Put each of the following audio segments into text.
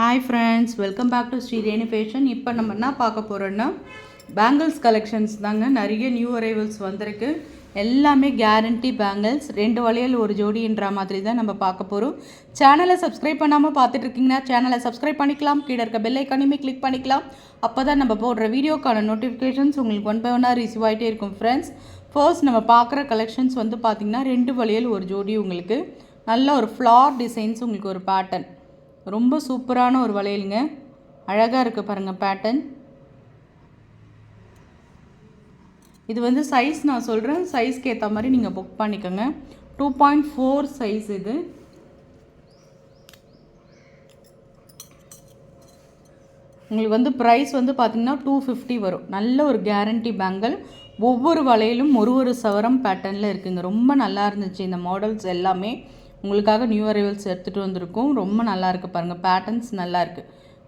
Hi friends welcome back to Shri Renu fashion இப்போ நம்ம என்ன பார்க்க போகிறோன்னா பேங்கிள்ஸ் கலெக்ஷன்ஸ் தாங்க நிறைய நியூ அரைவல்ஸ் வந்திருக்கு. எல்லாமே கேரண்டி பேங்கிள்ஸ் ரெண்டு வளையல் ஒரு ஜோடின்ற மாதிரி தான் நம்ம பார்க்க போகிறோம் சேனலை சப்ஸ்கிரைப் பண்ணாமல் பார்த்துட்டு இருக்கீங்கன்னா சேனலை சப்ஸ்கிரைப் பண்ணிக்கலாம். கீழே இருக்க பெல் ஐக்கானையுமே கிளிக் பண்ணிக்கலாம். அப்போ தான் நம்ம போடுற வீடியோக்கான நோட்டிஃபிகேஷன்ஸ் உங்களுக்கு ஒன் பை ஒன்னாக ரிசீவ் ஆகிட்டே இருக்கும் ஃப்ரெண்ட்ஸ் ஃபர்ஸ்ட் நம்ம பார்க்குற கலெக்ஷன்ஸ் வந்து பார்த்திங்கன்னா ரெண்டு வளையல் ஒரு ஜோடி உங்களுக்கு. நல்ல ஒரு ஃப்ளார் டிசைன்ஸ் உங்களுக்கு ஒரு பேட்டர்ன் ரொம்ப சூப்பரான ஒரு வளையலுங்க. அழகாக இருக்குது பாருங்கள் பேட்டர்ன் இது வந்து சைஸ் நான் சொல்கிறேன் சைஸ்க்கு ஏற்ற மாதிரி நீங்கள் புக் பண்ணிக்கோங்க. டூ பாயிண்ட் ஃபோர் சைஸ் இது. உங்களுக்கு வந்து ப்ரைஸ் வந்து பார்த்திங்கன்னா டூ ஃபிஃப்டி வரும். நல்ல ஒரு கேரண்டி பேங்கிள் ஒவ்வொரு வளையலும் ஒரு ஒரு சவரம் பேட்டர்னில் இருக்குதுங்க ரொம்ப நல்லா இருந்துச்சு இந்த மாடல்ஸ் எல்லாமே. உங்களுக்காக நியூ அரைவல்ஸ் எடுத்துகிட்டு வந்திருக்கோம். ரொம்ப நல்லாயிருக்கு பாருங்கள் பேட்டர்ன்ஸ் நல்லாயிருக்கு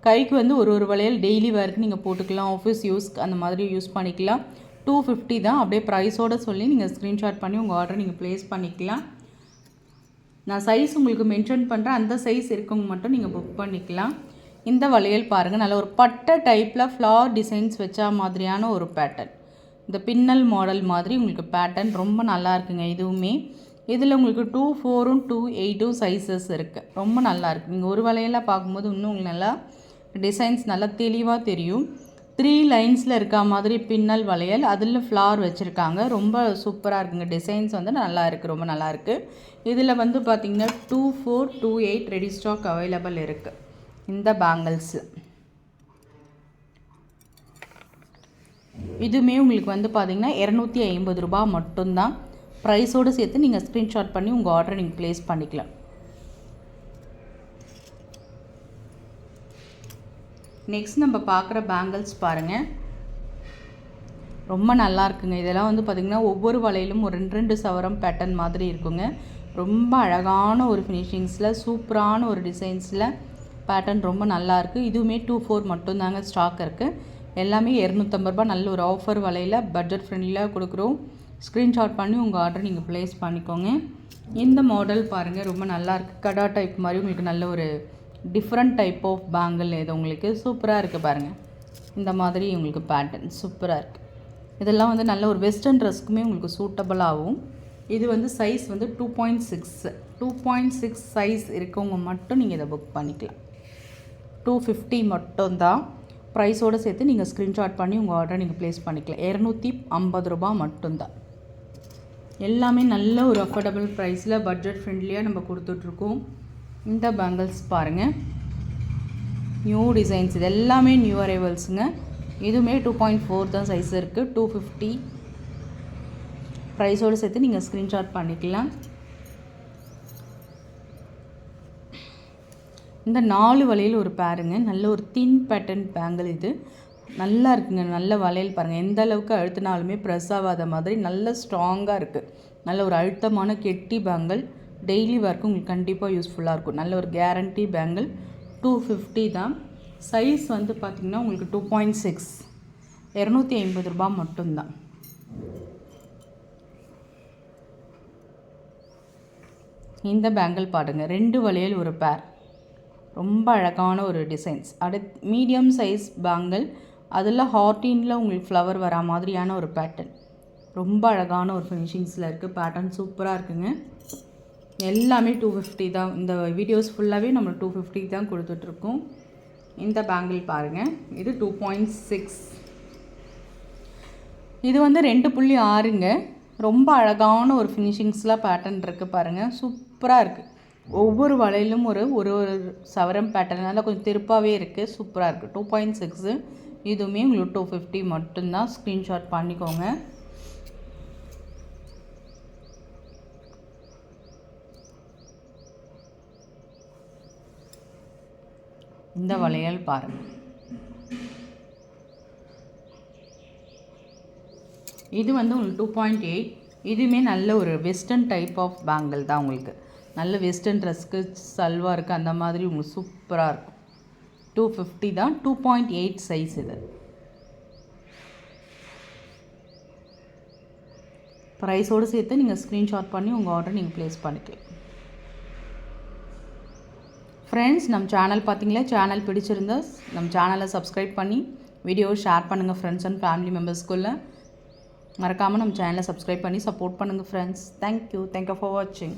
கைக்கு வந்து ஒரு ஒரு வளையல் டெய்லி வேர்க்கு நீங்கள் போட்டுக்கலாம். ஆஃபீஸ் யூஸ் அந்த மாதிரி யூஸ் பண்ணிக்கலாம். டூ ஃபிஃப்டி தான். அப்படியே ப்ரைஸோடு சொல்லி நீங்கள் ஸ்க்ரீன்ஷாட் பண்ணி உங்கள் ஆர்டர் நீங்கள் ப்ளேஸ் பண்ணிக்கலாம். நான் சைஸ் உங்களுக்கு மென்ஷன் பண்ணுறேன் அந்த சைஸ் இருக்கவங்க மட்டும் நீங்கள் புக் பண்ணிக்கலாம். இந்த வளையல் பாருங்கள் நல்ல ஒரு பட்டை டைப்பில் ஃப்ளார் டிசைன்ஸ் வச்சா மாதிரியான ஒரு பேட்டர்ன் இந்த பின்னல் மாடல் மாதிரி உங்களுக்கு பேட்டர்ன் ரொம்ப நல்லா இருக்குங்க. இதுவுமே இதில் உங்களுக்கு டூ ஃபோரும் டூ எயிட்டும் சைஸஸ் இருக்குது ரொம்ப நல்லா இருக்குது நீங்கள் ஒரு வலையெல்லாம் பார்க்கும்போது இன்னும் உங்களுக்கு நல்லா டிசைன்ஸ் நல்லா தெளிவாக தெரியும். த்ரீ லைன்ஸில் இருக்க மாதிரி பின்னல் வளையல். அதில் ஃப்ளார் வச்சுருக்காங்க. ரொம்ப சூப்பராக இருக்குங்க. டிசைன்ஸ் வந்து நல்லா இருக்குது ரொம்ப நல்லா இருக்குது இதில் வந்து பார்த்திங்கன்னா two four two eight ready stock available இருக்குது இந்த பேங்கிள்ஸு இதுவுமே உங்களுக்கு வந்து பார்த்திங்கன்னா இரநூத்தி ஐம்பது ரூபா மட்டும்தான். ப்ரைஸோடு சேர்த்து நீங்கள் ஸ்க்ரீன்ஷாட் பண்ணி உங்கள் ஆர்டரை நீங்கள் ப்ளேஸ் பண்ணிக்கலாம். நெக்ஸ்ட் நம்ம பார்க்குற பேங்கிள்ஸ் பாருங்கள் ரொம்ப நல்லா இருக்குங்க. இதெல்லாம் வந்து பார்த்திங்கன்னா ஒவ்வொரு வலையிலும் ஒரு ரெண்டு ரெண்டு சவரம் பேட்டர்ன் மாதிரி இருக்குங்க. ரொம்ப அழகான ஒரு ஃபினிஷிங்ஸில் சூப்பரான ஒரு டிசைன்ஸில் பேட்டர்ன் ரொம்ப நல்லாயிருக்கு இதுவுமே டூ ஃபோர் மட்டும்தாங்க ஸ்டாக் இருக்குது எல்லாமே இரநூத்தம்பது ரூபா நல்ல ஒரு ஆஃபர் வலையில் பட்ஜெட் ஃப்ரெண்ட்லியாக கொடுக்குறோம். ஸ்க்ரீன்ஷாட் பண்ணி உங்கள் ஆர்டர் நீங்கள் ப்ளேஸ் பண்ணிக்கோங்க. இந்த மாடல் பாருங்கள் ரொம்ப நல்லாயிருக்கு கடா டைப் மாதிரி உங்களுக்கு நல்ல ஒரு டிஃப்ரெண்ட் டைப் ஆஃப் பேங்கிள் இது உங்களுக்கு. சூப்பராக இருக்குது பாருங்கள் இந்த மாதிரி உங்களுக்கு பேட்டர்ன் சூப்பராக இருக்குது இதெல்லாம் வந்து நல்ல ஒரு வெஸ்டர்ன் ட்ரெஸ்க்குமே உங்களுக்கு சூட்டபிள் இது வந்து சைஸ் வந்து two point six two point six size இருக்கவங்க மட்டும் நீங்கள் இதை புக் பண்ணிக்கலாம். டூ ஃபிஃப்டி மட்டும்தான். ப்ரைஸோடு சேர்த்து நீங்கள் ஸ்க்ரீன்ஷாட் பண்ணி உங்கள் ஆர்டரை நீங்கள் ப்ளேஸ் பண்ணிக்கலாம். இரநூத்தி ஐம்பது ரூபா மட்டும்தான். எல்லாமே நல்ல ஒரு அஃபோர்டபுள் ப்ரைஸில் பட்ஜெட் ஃப்ரெண்ட்லியாக நம்ம கொடுத்துட்ருக்கோம். இந்த பேங்கிள்ஸ் பாருங்கள் நியூ டிசைன்ஸ் இது எல்லாமே நியூ அரைவல்ஸுங்க இதுவுமே டூ பாயிண்ட் ஃபோர் தான் சைஸ் இருக்குது டூ ஃபிஃப்டி ப்ரைஸோடு சேர்த்து நீங்கள் ஸ்க்ரீன்ஷாட் பண்ணிக்கலாம். இந்த நாலு வழியில் ஒரு பேருங்க நல்ல ஒரு தின் பேட்டர்ன் பேங்கிள் இது. நல்லா இருக்குங்க நல்ல வளையல் பாருங்கள் எந்த அளவுக்கு அழுத்தினாலுமே ப்ரெஸ் ஆகாத மாதிரி நல்ல ஸ்ட்ராங்காக இருக்குது நல்ல ஒரு அழுத்தமான கெட்டி பேங்கிள் டெய்லி ஒர்க்கு உங்களுக்கு கண்டிப்பாக யூஸ்ஃபுல்லாக இருக்கும். நல்ல ஒரு கேரண்டி பேங்கிள் டூ ஃபிஃப்டி தான். சைஸ் வந்து பார்த்திங்கன்னா உங்களுக்கு டூ பாயிண்ட் சிக்ஸ் இரநூத்தி ஐம்பது ரூபா மட்டும்தான். இந்த பேங்கிள் பாடுங்க ரெண்டு வளையல் ஒரு பேர் ரொம்ப அழகான ஒரு டிசைன்ஸ் அடுத் மீடியம் சைஸ் பேங்கிள் அதில் ஹார்டீனில் உங்களுக்கு ஃப்ளவர் வரா மாதிரியான ஒரு பேட்டர்ன் ரொம்ப அழகான ஒரு ஃபினிஷிங்ஸில் இருக்குது பேட்டர்ன் சூப்பராக இருக்குங்க. எல்லாமே டூ ஃபிஃப்டி தான். இந்த வீடியோஸ் ஃபுல்லாகவே நம்ம டூ ஃபிஃப்டி தான் கொடுத்துட்ருக்கோம். இந்த பேங்கிள் பாருங்கள் இது டூ பாயிண்ட் சிக்ஸ் இது வந்து ரெண்டு புள்ளி ஆறுங்க. ரொம்ப அழகான ஒரு ஃபினிஷிங்ஸ்லாம் பேட்டர்ன் இருக்குது பாருங்கள் சூப்பராக இருக்குது ஒவ்வொரு வளையலும் ஒரு ஒரு ஒரு சவரம் பேட்டர்ன் கொஞ்சம் திருப்பாகவே இருக்குது சூப்பராக இருக்குது டூ பாயிண்ட் சிக்ஸு இதுவுமே உங்களுக்கு டூ ஃபிஃப்டி மட்டும்தான் ஸ்க்ரீன்ஷாட் பண்ணிக்கோங்க. இந்த வளையல் பாருங்கள் இது வந்து உங்களுக்கு டூ பாயிண்ட் எயிட் இதுவுமே நல்ல ஒரு வெஸ்டர்ன் டைப் ஆஃப் பேங்கிள் தான் உங்களுக்கு. நல்ல வெஸ்டர்ன் ட்ரெஸ்க்கு சல்வாருக்கு அந்த மாதிரி உங்களுக்கு சூப்பராக இருக்கும். டூ ஃபிஃப்டி தான் டூ பாயிண்ட் எயிட் சைஸ் இது. ப்ரைஸோடு சேர்த்து நீங்கள் ஸ்க்ரீன்ஷாட் பண்ணி உங்கள் ஆர்டர் நீங்கள் ப்ளேஸ் பண்ணிக்கலாம். ஃப்ரெண்ட்ஸ் நம்ம சேனல் பார்த்தீங்களா? சேனல் பிடிச்சிருந்தா நம்ம சேனலை சப்ஸ்கிரைப் பண்ணி வீடியோ ஷேர் பண்ணுங்கள் ஃப்ரெண்ட்ஸ் அண்ட் ஃபேமிலி மெம்பர்ஸ்குள்ளே மறக்காமல் நம்ம சேனலை சப்ஸ்கிரைப் பண்ணி சப்போர்ட் பண்ணுங்கள் ஃப்ரெண்ட்ஸ் தேங்க்யூ தேங்க்யூ ஃபார் வாட்சிங்